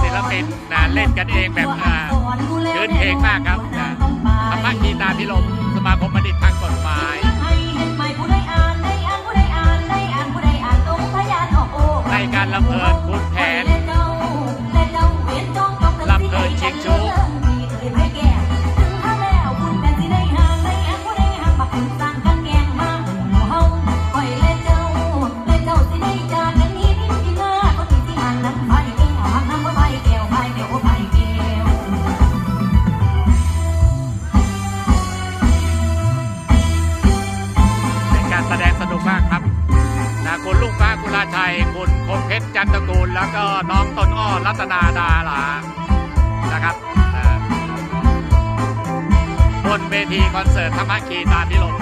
ปินนะเล่นกันเองแบบอ่าคืนเพลงมากครับนะธรรมกีตาพิลมสมาคมบัณฑิตทางกฎหมายในการลำเพลินคุณแผน การแสดงสนุกมากครับนะคุณลูกฟ้ากุณลาชัย คุณคงเพชรจันตระกูล แล้วก็น้องต้นอ้อรัตนาดาลา นะครับบนเวทีคอนเสิร์ตธรรมคีตาพิลม